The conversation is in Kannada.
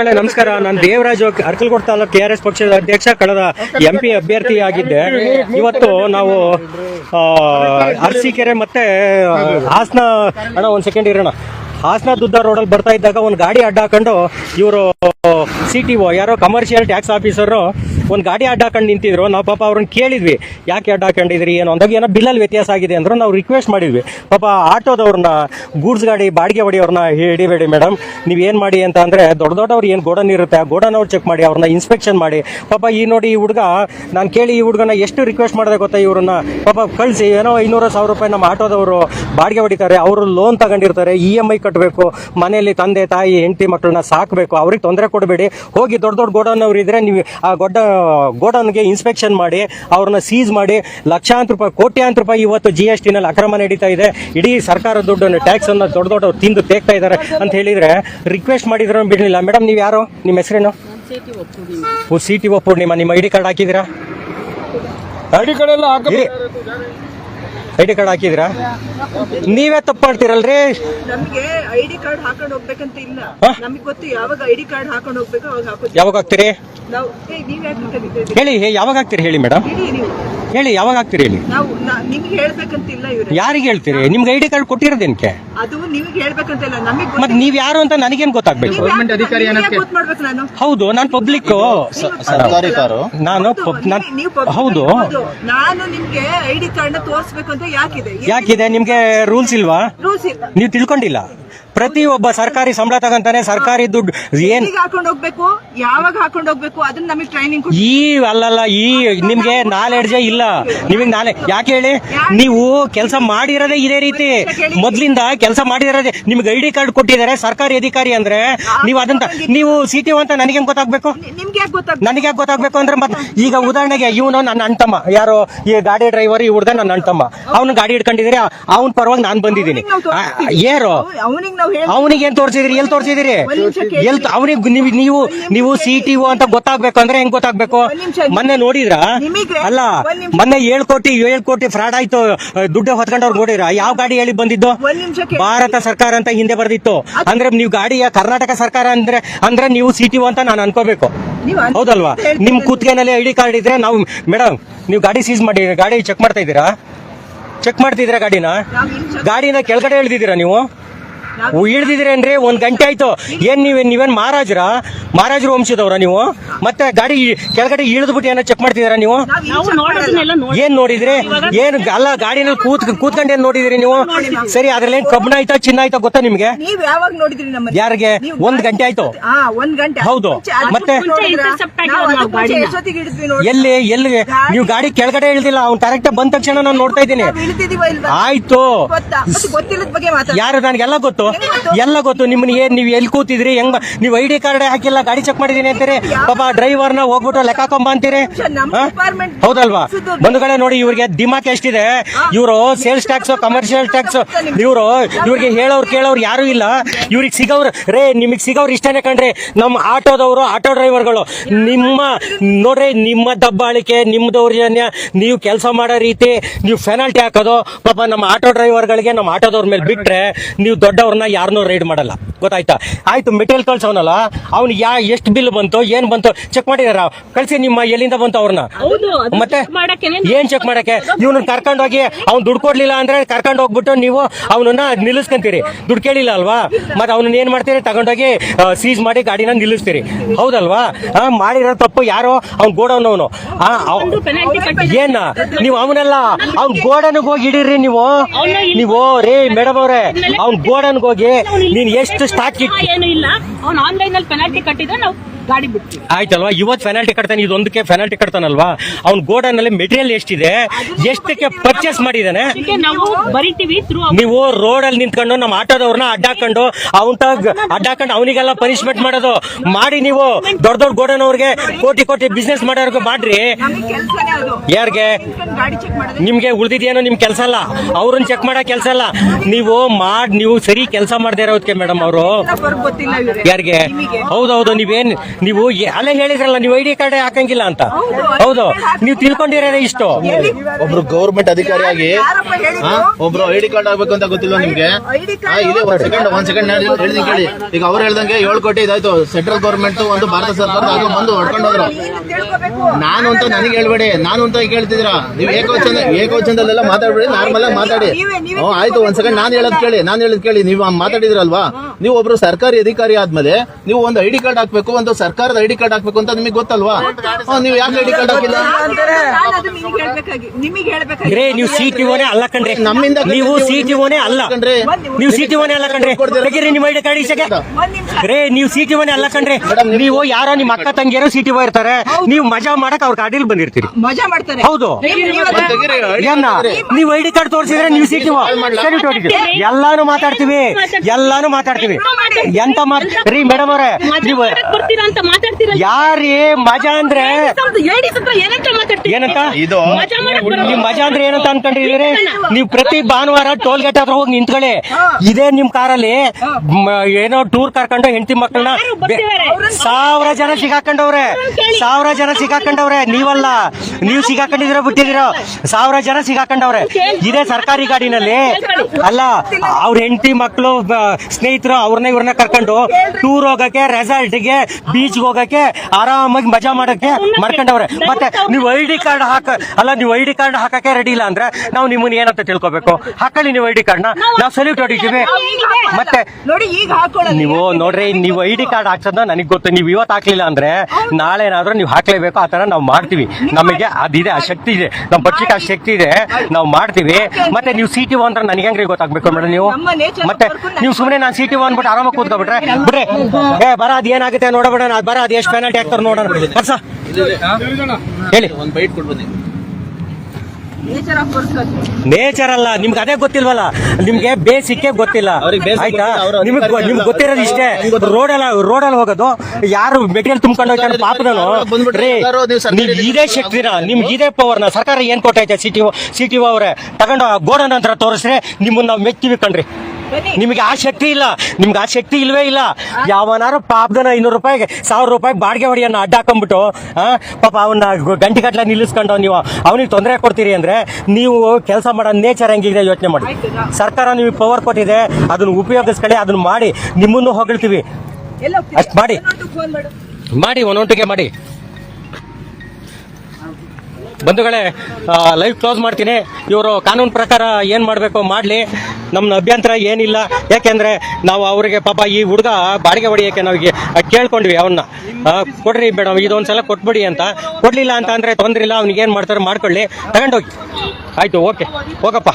ಬಂಧುಗಳೇ ನಮಸ್ಕಾರ. ನಾನು Devaraju Arkalkot taluk K R S ಪಕ್ಷದ ಅಧ್ಯಕ್ಷ, ಕಳೆದ ಎಂ ಪಿ ಅಭ್ಯರ್ಥಿ ಆಗಿದ್ದೆ ಇವತ್ತು ನಾವು ಅರಸೀಕೆರೆ ಮತ್ತೆ ಹಾಸನ ಅಣ್ಣ, ಒಂದ್ ಸೆಕೆಂಡ್ ಇರೋಣ. ಹಾಸನ ದುದ್ದ ರೋಡಲ್ಲಿ ಬರ್ತಾ ಇದ್ದಾಗ ಒಂದು ಗಾಡಿ ಅಡ್ಡ ಹಾಕೊಂಡು ಇವರು ಸಿ ಟಿ ಒ ಯಾರೋ ಕಮರ್ಷಿಯಲ್ ಟ್ಯಾಕ್ಸ್ ಆಫೀಸರು ಒಂದು ಗಾಡಿ ಅಡ್ಡ ಹಾಕೊಂಡು ನಿಂತಿದ್ರು. ನಾವು ಪಾಪ ಅವ್ರನ್ನ ಕೇಳಿದ್ವಿ. ಯಾಕೆ ಅಡ್ಡ ಹಾಕೊಂಡಿದ್ರಿ ಏನು ಅಂದಾಗ ಏನೋ ಬಿಲ್ಲಲ್ಲಿ ವ್ಯತ್ಯಾಸ ಆಗಿದೆ ಅಂದ್ರು ನಾವು ರಿಕ್ವೆಸ್ಟ್ ಮಾಡಿದ್ವಿ. ಪಾಪ ಆಟೋದವ್ರನ್ನ, ಗೂಡ್ಸ್ ಗಾಡಿ, ಬಾಡಿಗೆ ಹೊಡಿಯವ್ರನ್ನ ಹಿಡಿಬೇಡಿ ಮೇಡಮ್ ನೀವು ಏನು ಮಾಡಿ ಅಂತ ಅಂದ್ರೆ ದೊಡ್ಡ ದೊಡ್ಡವ್ರು ಏನು ಗೋಡನ್ ಇರುತ್ತೆ, ಆ ಗೋಡನ್ ಅವ್ರು ಚೆಕ್ ಮಾಡಿ ಅವ್ರನ್ನ ಇನ್ಸ್ಪೆಕ್ಷನ್ ಮಾಡಿ. ಪಾಪ ಈ ನೋಡಿ ಈ ಹುಡುಗ, ನಾನು ಕೇಳಿ ಈ ಹುಡುಗನ ಎಷ್ಟು ರಿಕ್ವೆಸ್ಟ್ ಮಾಡಿದೆ ಗೊತ್ತಾ ಇವ್ರನ್ನ ಪಾಪ ಕಳಿಸಿ ಏನೋ ಐನೂರು ಸಾವಿರ ರೂಪಾಯಿ ನಮ್ಮ ಆಟೋದವರು ಬಾಡಿಗೆ ಹೊಡಿತಾರೆ, ಅವರು ಲೋನ್ ತಗೊಂಡಿರ್ತಾರೆ ಇ ಎಂ ಐ ಕಟ್ಟಬೇಕು ಮನೆಯಲ್ಲಿ ತಂದೆ ತಾಯಿ ಹೆಂಡತಿ ಮಕ್ಕಳನ್ನ ಸಾಕಬೇಕು ಅವ್ರಿಗೆ ತೊಂದರೆ ಕೊಡಬೇಡಿ. ಹೋಗಿ ದೊಡ್ಡ ದೊಡ್ಡ ಗೋಡೌನ್ ಅವ್ರು ಇದ್ರೆ ನೀವು ಆ ದೊಡ್ಡ ಗೋಡೌನ್ಗೆ ಇನ್ಸ್ಪೆಕ್ಷನ್ ಮಾಡಿ ಅವ್ರನ್ನ ಸೀಸ್ ಮಾಡಿ ಲಕ್ಷಾಂತರ ರೂಪಾಯಿ ಕೋಟ್ಯಾಂತರ ರೂಪಾಯಿ ಇವತ್ತು ಜಿ ಎಸ್ ಟಿನಲ್ಲಿ ಅಕ್ರಮ ನಡೀತಾ ಇದೆ. ಇಡೀ ಸರ್ಕಾರ ದುಡ್ಡನ್ನು ಟ್ಯಾಕ್ಸ್ ಅನ್ನ ದೊಡ್ಡ ದೊಡ್ಡವ್ರು ತಿಂದು ತೇಗ್ತಾ ಇದ್ದಾರೆ ಅಂತ ಹೇಳಿದ್ರೆ ರಿಕ್ವೆಸ್ಟ್ ಮಾಡಿದ್ರು ಬಿಡಲಿಲ್ಲ. ಮೇಡಮ್ ನೀವು ಯಾರು? ನಿಮ್ಮ ಹೆಸರೇನು? ಓ ಸಿ ಟಿ ಒ ಪೂರ್ಣಿಮಾ ನಿಮ್ಮ ಐ ಡಿ ಕಾರ್ಡ್ ಹಾಕಿದಿರಾ ಐ ಡಿ ಕಾರ್ಡ್ ಎಲ್ಲ ಹಾಕ ಐ ಡಿ ಕಾರ್ಡ್ ಹಾಕಿದ್ರಾ ನೀವೇ ತಪ್ಪು ಮಾಡ್ತೀರಲ್ರಿ? ನಮ್ಗೆ ಐಡಿ ಕಾರ್ಡ್ ಹಾಕೊಂಡು ಹೋಗ್ಬೇಕಂತ ಇಲ್ಲ? ನಮಗೆ ಗೊತ್ತು ಯಾವಾಗ ಐಡಿ ಕಾರ್ಡ್ ಹಾಕೊಂಡು ಹೋಗ್ಬೇಕು ಅವಾಗ ಹಾಕೋದು ಯಾವಾಗ ಹಾಕ್ತೀರಿ? ನಾವು ಏ, ನೀವ್ ಯಾಕೆ ಕರೀತೀರಿ? ಹೇಳಿ ಹೇ- ಯಾವಾಗ ಆಗ್ತೀರಿ ಹೇಳಿ ಮೇಡಮ್. ಹೇಳಿ ಯಾವಾಗ ಆಗ್ತೀರಿ ಹೇಳಿ? ನಾವು ನಾ- ನಿಮ್ಗೆ ಹೇಳ್ಬೇಕಂತ ಇಲ್ಲ ಇವ್ರೆ. ಯಾರಿಗೆ ಹೇಳ್ತೀರಿ? ನಿಮ್ಗೆ ಐ ಡಿ ಕಾರ್ಡ್ ಕೊಟ್ಟಿರೋದೇನಕ್ಕೆ? ಅದು ನಿಮ್ಗೆ ಹೇಳ್ಬೇಕಂತ ಇಲ್ಲ ನಮಗೆ ಮತ್ತೆ ನೀವ್ ಯಾರು ಅಂತ ನನಗೇನ್ ಗೊತ್ತಾಗ್ಬೇಕು? ಗೌರ್ಮೆಂಟ್ ಅಧಿಕಾರಿ ಏನಕ್ಕೆ? ಗೊತ್ತು ಮಾಡ್ಬೇಕು ನಾನು ಹೌದು. ನಾನು ಪಬ್ಲಿಕ್ ನಾನು ಹೌದು, ಪಬ್- ನಾನ್- ನೀವು- ನೀವು public ಹೌದು. ಹೌದು. ನಾನು ನಿಮ್ಗೆ ಐಡಿ ಕಾರ್ಡ್ನ ತೋರಿಸ್ಬೇಕು ಅಂತ ಯಾಕಿದೆ? ಯಾಕಿದೆ? ನಿಮ್ಗೆ ರೂಲ್ಸ್ ಇಲ್ವಾ? ರೂಲ್ಸ್ ಇಲ್ಲ. ನೀವು ತಿಳ್ಕೊಂಡಿಲ್ಲ? ಪ್ರತಿ ಒಬ್ಬ ಸರ್ಕಾರಿ ಸಂಬಳ ತಗೊಂತಾನೆ ಸರ್ಕಾರಿ ದುಡ್ಡು ಏನ್ ಹಾಕೊಂಡು ಹೋಗ್ಬೇಕು? ಯಾವಾಗ ಹಾಕೊಂಡು ಹೋಗ್ಬೇಕು? ಅದನ್ನ ನಮಗೆ ಟ್ರೈನಿಂಗ್ ಈ ಅಲ್ಲಲ್ಲ ಈ ನಿಮ್ಗೆ ನಾಲೆಡ್ಜೆ ಇಲ್ಲ. ನಿಮಗೆ ನಾಲೆ ಯಾಕೆ ಹೇಳಿ? ನೀವು ಕೆಲಸ ಮಾಡಿರೋದೇ ಇದೇ ರೀತಿ. ಮೊದ್ಲಿಂದ ಕೆಲಸ ಮಾಡಿರೋದೇ ನಿಮ್ಗೆ ಐ ಡಿ ಕಾರ್ಡ್ ಕೊಟ್ಟಿದ್ದಾರೆ ಸರ್ಕಾರಿ ಅಧಿಕಾರಿ ಅಂದ್ರೆ ನೀವು ಅದಂತ ನೀವು ಸಿ ಟಿ ಅಂತ ನನಗೆ ಗೊತ್ತಾಗ್ಬೇಕು? ನನಗೆ ಯಾಕೆ ಗೊತ್ತಾಗ್ಬೇಕು ಅಂದ್ರೆ ಮತ್ತೆ ಈಗ ಉದಾಹರಣೆಗೆ ಇವನು ನನ್ನ ಅಣ್ತಮ್ಮ ಯಾರು ಈ ಗಾಡಿ ಡ್ರೈವರ್ ಈ ಹುಡ್ಗ ನನ್ನ ಅಣ್ತಮ್ಮ ಅವನು ಗಾಡಿ ಹಿಡ್ಕೊಂಡಿದ್ರೆ ಅವ್ನ ಪರವಾಗಿ ನಾನು ಬಂದಿದ್ದೀನಿ. ಯಾರು ಏರು ಅವನಿಗೆ ಏನ್ ತೋರಿಸಿದ್ರಿ? ಎಲ್ಲಿ ತೋರಿಸಿದಿರಿ? ಎಲ್ ಅವನಿಗೆ ನೀವು ನೀವು ನೀವು ಸಿ ಟಿ ಓ ಅಂತ ಗೊತ್ತಾಗ್ಬೇಕು ಅಂದ್ರೆ ಹೆಂಗ್ ಗೊತ್ತಾಗ್ಬೇಕು. ಮೊನ್ನೆ ನೋಡಿದ್ರ? ಅಲ್ಲ. ಮೊನ್ನೆ ಏಳ್ ಕೋಟಿ ಏಳ್ ಕೋಟಿ ಫ್ರಾಡ್ ಆಯ್ತು. ದುಡ್ಡು ಹೊತ್ಕೊಂಡವ್ರು ನೋಡಿದ್ರ? ಯಾವ ಗಾಡಿ ಹೇಳಿ ಬಂದಿದ್ದು. ಭಾರತ ಸರ್ಕಾರ ಅಂತ ಹಿಂದೆ ಬರ್ದಿತ್ತು. ಅಂದ್ರೆ ನೀವು ಗಾಡಿಯ ಕರ್ನಾಟಕ ಸರ್ಕಾರ ಅಂದ್ರೆ ಅಂದ್ರೆ ನೀವು ಸಿ ಟಿ ಓ ಅಂತ ನಾನು ಅನ್ಕೋಬೇಕು. ಹೌದಲ್ವಾ? ನಿಮ್ಮ ನಿಮ್ ಕೂತ್ಗೆನಲ್ಲಿ ಐ ಡಿ ಕಾರ್ಡ್ ಇದ್ರೆ ನಾವು ಮೇಡಮ್ ನೀವು ಗಾಡಿ ಸೀಸ್ ಮಾಡಿ ಗಾಡಿ ಚೆಕ್ ಮಾಡ್ತಾ ಇದ್ದೀರಾ? ಚೆಕ್ ಮಾಡ್ತಿದ್ದೀರಾ ಗಾಡಿನ? ಗಾಡಿನ ಕೆಳಗಡೆ ಇಳ್ದಿದ್ದೀರಾ ನೀವು? ಅಂದ್ರೆ ಒಂದ್ ಗಂಟೆ ಆಯ್ತು. ಏನ್ ನೀವ್ ನೀವೇನ್ ಮಹಾರಾಜರ? ಮಹಾರಾಜರು ವಂಶದವ್ರ ನೀವು? ಮತ್ತೆ ಗಾಡಿ ಕೆಳಗಡೆ ಇಳಿದ್ಬಿಟ್ಟು ಏನೋ ಚೆಕ್ ಮಾಡ್ತಿದ್ದೀರಾ ನೀವು? ಏನ್ ನೋಡಿದ್ರಿ? ಏನ್ ಅಲ್ಲ ಗಾಡಿನಲ್ಲಿ ಕೂತ್ ಕೂತ್ಕೊಂಡು ಏನ್ ನೋಡಿದ್ರಿ ನೀವು? ಸರಿ ಅದ್ರಲ್ಲಿ ಏನ್ ಕಬ್ಬಣ ಆಯ್ತಾ ಚಿನ್ನ ಆಯ್ತಾ ಗೊತ್ತಾ ನಿಮ್ಗೆ? ನೀವ್ ಯಾವಾಗ ನೋಡಿದ್ರಿ ನಮ್ಮ ಯಾರಿಗೆ? ಒಂದ್ ಗಂಟೆ ಆಯ್ತು. ಹೌದು. ಮತ್ತೆ? ಎಲ್ಲಿ ಎಲ್ಲಿ ನೀವು ಗಾಡಿ ಕೆಳಗಡೆ ಇಳ್ದಿಲ್ಲ ಅವ್ನು ಕರೆಕ್ಟ್ ಬಂದ ತಕ್ಷಣ ನಾನು ನೋಡ್ತಾ ಇದ್ದೀನಿ. ಆಯ್ತು. ಗೊತ್ತಾ? ಮತ್ತೆ ಗೊತ್ತಿಲ್ಲದ ಬಗ್ಗೆ ಮಾತಾಡ ಯಾರು ನನಗೆಲ್ಲ ಗೊತ್ತು? ಎಲ್ಲ ಗೊತ್ತು. ನಿಮ್ಮನ್ನ ಏನ್ ನೀವು ಎಲ್ಲಿ ಕೂತಿದ್ರಿ ಹೆಂಗ್ ನೀವು ಐ ಡಿ ಕಾರ್ಡ್ ಹಾಕಿಲ್ಲ ಗಾಡಿ ಚೆಕ್ ಮಾಡಿದೀನಿ ಅಂತೀರಿ? ಪಾಪ ಡ್ರೈವರ್ನ ಹೋಗ್ಬಿಟ್ಟು ಲೆಕ್ಕ ಹಾಕೊಂಬ ಅಂತೀರಿ? ಹೌದಲ್ವಾ? ಸುದ್ದು- ಕಡೆ ನೋಡಿ ಇವ್ರಿಗೆ ದಿಮಾಕ್ ಎಷ್ಟಿದೆ. ಇವರು ಸೇಲ್ಸ್ ಟ್ಯಾಕ್ಸ್ ಕಮರ್ಷಿಯಲ್ ಟ್ಯಾಕ್ಸ್ ಇವರು ಇವ್ರಿಗೆ ಹೇಳೋರು ಕೇಳೋರು ಯಾರು ಇಲ್ಲ. ಇವ್ರಿಗೆ ಸಿಗೋರು ರೇ ನಿಮಗೆ ಸಿಗೋರು ಇಷ್ಟನೇ ಕಣ್ರಿ. ನಮ್ಮ ಆಟೋದವರು ಆಟೋ ಡ್ರೈವರ್ಗಳು. ನಿಮ್ಮ ನೋಡ್ರಿ ನಿಮ್ಮ ದಬ್ಬಾಳಿಕೆ ನಿಮ್ಮ ದೌರ್ಜನ್ಯ ನೀವು ಕೆಲಸ ಮಾಡೋ ರೀತಿ ನೀವು ಪೆನಾಲ್ಟಿ ಹಾಕೋದು ಪಾಪ ನಮ್ಮ ಆಟೋ ಡ್ರೈವರ್ ಗಳಿಗೆ ನಮ್ಮ ಆಟೋದವ್ರ ಮೇಲೆ ಬಿಟ್ರೆ ನೀವು ದೊಡ್ಡವ್ರನ್ನ ಯಾರನ್ನೂ ರೈಡ್ ಮಾಡಲ್ಲ. ಗೊತ್ತಾಯ್ತಾ? ಆಯ್ತು ಮೆಟೀರಿಯಲ್ ಕಳ್ಸವನಲ್ಲ ಅವ್ನು ಯಾ ಎಷ್ಟು ಬಿಲ್ ಬಂತು ಏನ್ ಬಂತು ಚೆಕ್ ಮಾಡಿದಾರ? ಕಳ್ಸಿ ನಿಮ್ಮ ಎಲ್ಲಿಂದ ಬಂತು ಅವ್ರನ್ನ ಮತ್ತೆ ಏನ್ ಚೆಕ್ ಮಾಡಕ್ಕೆ? ಇವ್ನ ಕರ್ಕೊಂಡು ಹೋಗಿ ಅವ್ನು ದುಡ್ಡು ಕೊಡ್ಲಿಲ್ಲ ಅಂದ್ರೆ ಕರ್ಕೊಂಡು ಹೋಗ್ಬಿಟ್ಟು ನೀವು ಅವನನ್ನ ನಿಲ್ಲಿಸ್ಕೊಂತೀರಿ. ದುಡ್ಡು ಕೇಳಿಲ್ಲ ಅಲ್ವಾ? ಮತ್ತೆ ಅವನನ್ನ ಏನ್ ಮಾಡ್ತೀರಿ? ತಗೊಂಡೋಗಿ ಸೀಸ್ ಮಾಡಿ ಗಾಡಿನ ನಿಲ್ಲಿಸ್ತೀರಿ. ಹೌದಲ್ವಾ? ಮಾಡಿರೋ ತಪ್ಪು ಯಾರೋ ಅವ್ನ್ ಗೋಡೌನ್ ಕಟ್ಟಿದ್ರೆ. ಏನ? ನೀವು ಅವನಲ್ಲ. ಅವ್ನ್ ಗೋಡನ್ಗೆ ಹೋಗಿ ಇಡೀರಿ ನೀವು. ನೀವು ರೇ ಮೇಡಮ್ ಅವ್ರೆ ಅವ್ನ್ ಗೋಡನ್ಗೆ ಹೋಗಿ ನೀನ್ ಎಷ್ಟು ಸ್ಟಾಕ್ ಇಟ್ಟು ಏನು ಇಲ್ಲ. ಅವ್ನು ಆನ್ಲೈನ್ ಅಲ್ಲಿ ಪೆನಾಲ್ಟಿ ಕಟ್ಟಿದ್ರೆ ನಾವು ಗಾಡಿ ಬಿಡ್ತೀವಿ ಆಯ್ತಲ್ವಾ? ಇವತ್ತು ಫೆನಾಲ್ಟಿ ಕಟ್ತಾನೆ ಇದೊಂದಕ್ಕೆ ಫೆನಾಲ್ಟಿ ಕಟ್ತಾನಲ್ವಾ? ಅವ್ನ ಗೋಡನ್ ಅಲ್ಲಿ ಮೆಟೀರಿಯಲ್ ಎಷ್ಟಿದೆ ಎಷ್ಟಕ್ಕೆ ಪರ್ಚೇಸ್ ಮಾಡಿದಾನೆ ನಾವು ಬರಿತೀವಿ ಥ್ರೂ ನೀವು ರೋಡ್ ಅಲ್ಲಿ ನಿಂತ್ಕೊಂಡು ನಮ್ಮ ಆಟೋದವ್ರನ್ನ ಅಡ್ಡಾಕೊಂಡು ಅವನ್ ಅಡ್ಡಾಕೊಂಡು ಅವನಿಗೆಲ್ಲ ಪನಿಷ್ಮೆಂಟ್ ಮಾಡೋದು. ಮಾಡಿ ನೀವು ದೊಡ್ಡ ದೊಡ್ಡ ಗೋಡನ್ ಅವ್ರಿಗೆ ಕೋಟಿ ಕೋಟಿ ಬಿಸ್ನೆಸ್ ಮಾಡೋರ್ಗೆ ಮಾಡ್ರಿ. ಯಾರಿಗೆ? ನಿಮ್ಗೆ ಉಳಿದಿದೆಯೇನೋ ನಿಮ್ ಕೆಲಸ ಅಲ್ಲ. ಅವ್ರನ್ನ ಚೆಕ್ ಮಾಡೋ ಕೆಲಸ ಅಲ್ಲ. ನೀವು ಮಾಡಿ ನೀವು ಸರಿ ಕೆಲಸ ಮಾಡದೇ ಇರೋದಕ್ಕೆ ಮೇಡಮ್ ಅವರು. ಯಾರಿಗೆ? ಹೌದೌದು ನೀವೇನ್ ನೀವು ಅಲ್ಲೇ ಹೇಳಿದ್ರಲ್ಲ ನೀವು ಐ ಡಿ ಕಾರ್ಡ್ ಹಾಕಂಗಿಲ್ಲ ಅಂತ. ಹೌದು ನೀವು ತಿಳ್ಕೊಂಡಿರೋದೇ ಇಷ್ಟು. ಒಬ್ರು ಗೌರ್ಮೆಂಟ್ ಅಧಿಕಾರಿಯಾಗಿ ಆಗಿ ಹೇಳಿದ್ರು? ಒಬ್ರು ಐ ಡಿ ಕಾರ್ಡ್ ಆಗ್ಬೇಕು ಅಂತ ಗೊತ್ತಿಲ್ಲ ನಿಮ್ಗೆ? ಐಡಿ ಹಾ, ಇದೆ ಒಂದ್ ಸೆಕೆಂಡ್ ಒಂದ್ ಸೆಕೆಂಡ್ ಹೇಳ್ತೀನಿ ಕೇಳಿ. ಈಗ ಅವ್ರು ಹೇಳ್ದಂಗೆ ಏಳು ಕೋಟಿ ಇದಾಯ್ತು. ಸೆಂಟ್ರಲ್ ಗೌರ್ಮೆಂಟ್ ಒಂದು ಭಾರತ ಸರ್ಕಾರ ಅದು ಬಂದು ಹೊಡ್ಕೊಂಡು ಹೋದ್ರು. ನೀನು ಅಂತ ನನಗೆ ಹೇಳ್ಬೇಡಿ. ನಾನು ಅಂತ ಕೇಳ್ತಿದ್ರ ನೀವು ಏಕವಚನ ಏಕವಚನದಲ್ಲೆಲ್ಲ ಮಾತಾಡ್ಬೇಡಿ ನಾರ್ಮಲ್ ಆಗಿ ಮಾತಾಡಿ. ಆಯ್ತು ಒಂದ್ ಸೆಕೆಂಡ್ ನಾನು ಹೇಳೋದ್ ಕೇಳಿ. ನಾನು ಹೇಳದ್ ಕೇಳಿ. ನೀವು ಮಾತಾಡಿದ್ರಲ್ವಾ? ನೀವು ಒಬ್ರು ಸರ್ಕಾರಿ ಅಧಿಕಾರಿ ಆದ್ಮೇಲೆ ನೀವು ಒಂದು ಐ ಡಿ ಕಾರ್ಡ್ ಹಾಕ್ಬೇಕು ಒಂದು ಸರ್ಕಾರದ ಐ ಡಿ ಕಾರ್ಡ್ ಹಾಕ್ಬೇಕು ಅಂತ ನಿಮಗೆ ಗೊತ್ತಲ್ವಾ? ನೀವು ಯಾಕೆ ಐ ಡಿ ಕಾರ್ಡ್ ಹಾಕಿಲ್ಲ? ನಾನು ಅದು ನಿಮಗೆ ಹೇಳ್ಬೇಕಾಗಿ ನಿಮಗೆ ಹೇಳ್ಬೇಕಾಗಿ ರೇ ನೀವು ಸಿ ಟಿ ಓನೇ ಅಲ್ಲ ಕಣ್ರಿ. ನಮ್ಮಿಂದ ನೀವು ಸಿ ಟಿ ಓನೇ ಅಲ್ಲ. ಕಣ್ರಿ ನೀವು ಸಿ ಟಿ ಓನೇ ಅಲ್ಲ ಕಣ್ರಿ. ತೆಗೀರಿ ನಿಮ್ಮ ಐಡಿ ಡಿ ಕಾರ್ಡ್ ಈಚೆಗೆ ರೇ ನೀವು ಸಿ ಟಿ ಓನೇ ಅಲ್ಲ ಕಣ್ರಿ. ನೀವು ಯಾರೋ ನಿಮ್ಮ ಅಕ್ಕ ತಂಗಿಯರು ಸಿಟಿ ಓ ಇರ್ತಾರೆ. ನೀವು ಮಜಾ ಮಾಡಕ್ ಅವ್ರ ಗಾಡಿಲಿ ಬಂದಿರ್ತೀರಿ. ಮಜಾ ಮಾಡ್ತಾರೆ. ಹೌದು. ನೀವು- ನೀವು ಅದನ್ನ- ತೆಗೀರಿ, ID ಏನ? ತೆಗೀರಿ. ನೀವು ಐ ಡಿ ಕಾರ್ಡ್ ತೋರಿಸಿದ್ರೆ ನೀವು ಸಿಟಿ ಓ ಸರಿ ಎಲ್ಲಾನು ಮಾತಾಡ್ತೀವಿ. ಎಲ್ಲಾನು ಮಾತಾಡ್ತೀವಿ. ಎಂತ ಮಾತ್ ರೀ ಮೇಡಮ್ ಅವರೇ ನೀವು ಬರ್ತೀರಾ ಅಂತ ಮಾತಾಡ್ತೀರಾ? ಯಾರಿ? ಮಜಾ ಅಂದ್ರೆ ಏನಂತ ಮಾತಾಡ್ತೀರಾ? ಏನಂತ? ಇದು ಮಜಾ ಮಾಡಕ್. ನಿಮ್ ಮಜಾ ಅಂದ್ರೆ ಏನಂತ ಅನ್ಕೊಂಡಿದ್ರೆ ನೀವು ಪ್ರತಿ ಭಾನುವಾರ ಟೋಲ್ ಗೇಟ್ ಹತ್ರ ಹೋಗಿ ನಿಂತ್ಕೊಳ್ಳಿ. ಇದೇ ನಿಮ್ ಕಾರಲ್ಲಿ ಮ- ಏನೋ ಟೂರ್ ಕರ್ಕೊಂಡು ಹೆಂಡತಿ ಮಕ್ಕಳನ್ನ ಯಾರು ಬರ್ತಿದಾರೆ? ಸಾವಿರ ಜನ ಸಿಗಾಕೊಂಡವ್ರೆ. ಸಾವಿರ ಜನ ಸಿಗಾಕೊಂಡವ್ರೆ. ನೀವಲ್ಲ. ನೀವು ಸಿಗಾಕೊಂಡಿದಿರೋ ಬಿಟ್ಟಿದಿರೋ ಸಾವಿರ ಜನ ಸಿಗಾಕೊಂಡವ್ರೆ. ಇದೇ ಸರ್ಕಾರಿ ಗಾಡಿನಲ್ಲಿ ಅಲ್ಲ ಅವ್ರ ಹೆಂಡತಿ ಮಕ್ಕಳು ಸ್ನೇಹಿತರು ಅವ್ರನ್ನ ಇವ್ರನ್ನ ಕರ್ಕೊಂಡು ಟೂರ್ ಹೋಗಕ್ಕೆ ರೆಸಾರ್ಟ್ಗೆ ಬೀಚ್ ಹೋಗಕ್ಕೆ ಆರಾಮಾಗಿ ಮಜಾ ಮಾಡಕ್ಕೆ ಮಾಡ್ಕೊಂಡವ್ರೆ ಮತ್ತೆ ನೀವು ಐ ಡಿ ಕಾರ್ಡ್ ಹಾಕ ಅಲ್ಲ ನೀವು ಐ ಡಿ ಕಾರ್ಡ್ ಹಾಕಕ್ಕೆ ರೆಡಿ ಇಲ್ಲ ಅಂದ್ರೆ ನಾವು ನಿಮ್ಮನ್ನ ಏನಂತ ತಿಳ್ಕೊಬೇಕು? ಹಾಕೊಳ್ಳಿ ನೀವು ಐ ಡಿ ಕಾರ್ಡ್ನ. ನಾವು ಸಲ್ಯೂಟ್ ಹೊಡಿತೀವಿ. ಮತ್ತೆ ನೀವು ನೋಡ್ರಿ ನೀವು ಐ ಡಿ ಕಾರ್ಡ್ ಹಾಕ್ಸೋದನ್ನ ನನಗೆ ಗೊತ್ತು. ನೀವು ಇವತ್ತು ಹಾಕ್ಲಿಲ್ಲ ಅಂದ್ರೆ ನಾಳೆ ಏನಾದ್ರೂ ನೀವು ಹಾಕ್ಲೇಬೇಕು. ಆ ತರ ನಾವು ಮಾಡ್ತೀವಿ. ನಮಗೆ ಅದಿದೆ ಆ ಶಕ್ತಿ ಇದೆ. ನಮ್ಮ ಪಕ್ಷಕ್ಕೆ ಆ ಶಕ್ತಿ ಇದೆ. ನಾವು ಮಾಡ್ತೀವಿ. ಮತ್ತೆ ನೀವು ಸಿಟಿ ಅಂದ್ರೆ ನನಗೆ ಹೆಂಗ್ರಿ ಗೊತ್ತಾಗ್ಬೇಕು ಮೇಡಮ್ ನೀವು? ಮತ್ತೆ ನೀವು ಸುಮ್ಮನೆ ನಾನು ಸಿಟಿ ಟಿ ಅಂದ್ಬಿಟ್ಟು ಆರಾಮಾಗಿ ಕೂತ್ಕೊಬಿಟ್ರೆ? ಬಿಡ್ರಿ. ಏ ಬರ ಅದ್ ಏನಾಗುತ್ತೆ ಅದ್ ಬರ ಅದು ಎಷ್ಟು ಪೆನಾಲ್ಟಿ ಹಾಕ್ತಾರೆ ನೋಡೋಣ. ಹೇಳಿ ಒಂದು ಬೈಟ್ ಕೊಟ್ಟು ಬನ್ನಿ ನೇಚರ್ ಅಲ್ಲ ನಿಮ್ಗೆ ಅದೇ ಗೊತ್ತಿಲ್ವಲ್ಲ? ನಿಮ್ಗೆ ಬೇಸಿಕ್ಕೆ ಗೊತ್ತಿಲ್ಲ. ಆಯ್ತಾ? ನಿಮ್ಗೆ ನಿಮ್ಗೆ ಗೊತ್ತಿರೋದು ಇಷ್ಟೇ. ರೋಡ್ ಅಲ್ಲ ರೋಡ್ ಅಲ್ಲಿ ಹೋಗೋದು ಯಾರು ಮೆಟೀರಿಯಲ್ ತುಂಬಿಕೊಂಡು ಹೋಗ್ತಾರೆ ಪಾಪದನು ನೀವು ಇದೇ ಶಕ್ತಿರ ನಿಮ್ಗೆ ಇದೇ ಪವರ್ನ ಸರ್ಕಾರ ಏನ್ ಕೊಟ್ಟೈತೆ? ಸಿಟಿ ಸಿಟಿ ಅವ್ರೆ ತಗೊಂಡು ಗೋಡನ್ ಹತ್ರ ತೋರಿಸ್ರೆ ನಿಮ್ಮನ್ನ ನಾವು ಮೆಚ್ಚಿವಿ ಕಣ್ರಿ. ನಿಮಗೆ ಆ ಶಕ್ತಿ ಇಲ್ಲ ನಿಮ್ಗೆ ಆ ಶಕ್ತಿ ಇಲ್ವೇ ಇಲ್ಲ. ಯಾವನಾರು ಪಾಪದನ ಇನ್ನೂರು ರೂಪಾಯಿಗೆ ಸಾವಿರ ರೂಪಾಯಿ ಬಾಡಿಗೆ ಹೊಡಿಯನ್ನ ಅಡ್ಡ ಹಾಕೊಂಡ್ಬಿಟ್ಟು ಪಾಪ ಅವನ್ನ ಗಂಟೆ ಕಟ್ಲ ನಿಲ್ಲಿಸ್ಕೊಂಡು ನೀವು. ಅವನಿಗೆ ತೊಂದರೆ ಕೊಡ್ತೀರಿ ಅಂದ್ರೆ ನೀವು ಕೆಲಸ ಮಾಡೋ ನೇಚರ್ ಹೆಂಗಿದೆ ಯೋಚನೆ ಮಾಡಿ. ಸರ್ಕಾರ ನಿಮಗೆ ಪವರ್ ಕೊಟ್ಟಿದೆ ಅದನ್ನ ಉಪಯೋಗಿಸ್ಕೊಳ್ಳಿ ಅದನ್ನ ಮಾಡಿ ನಿಮ್ಮನ್ನು ಹೊಗಳ್ತೀವಿ. ಅಷ್ಟು ಮಾಡಿ. ಮಾಡಿ. ಫೋನ್ ಮಾಡು. ಮಾಡಿ ಒಂದೊಂಟಿಗೆ ಮಾಡಿ. ಬಂಧುಗಳೇ ಲೈವ್ ಕ್ಲೋಸ್ ಮಾಡ್ತೀನಿ. ಇವರು ಕಾನೂನು ಪ್ರಕಾರ ಏನು ಮಾಡಬೇಕು ಮಾಡಲಿ. ನಮ್ಮ ಅಭ್ಯಂತರ ಏನಿಲ್ಲ. ಯಾಕೆಂದ್ರೆ ನಾವು ಅವರಿಗೆ ಪಾಪ ಈ ಹುಡುಗ ಬಾಡಿಗೆ ಹೊಡಿಯೋಕ್ಕೆ ನಾವು ಕೇಳ್ಕೊಂಡ್ವಿ ಅವನ್ನ ಕೊಡ್ರಿ ಮೇಡಮ್, ಇದೊಂದ್ಸಲ ಕೊಟ್ಬಿಡಿ ಅಂತ. ಕೊಡ್ಲಿಲ್ಲ ಅಂತ ಅಂದರೆ ತೊಂದ್ರಿಲ್ಲ. ಅವ್ನಿಗೆ ಏನು ಮಾಡ್ತಾರೆ ಮಾಡ್ಕೊಳ್ಳಿ. ತಗೊಂಡೋಗಿ. ಆಯ್ತು, ಓಕೆ. ಹೋಗಪ್ಪ.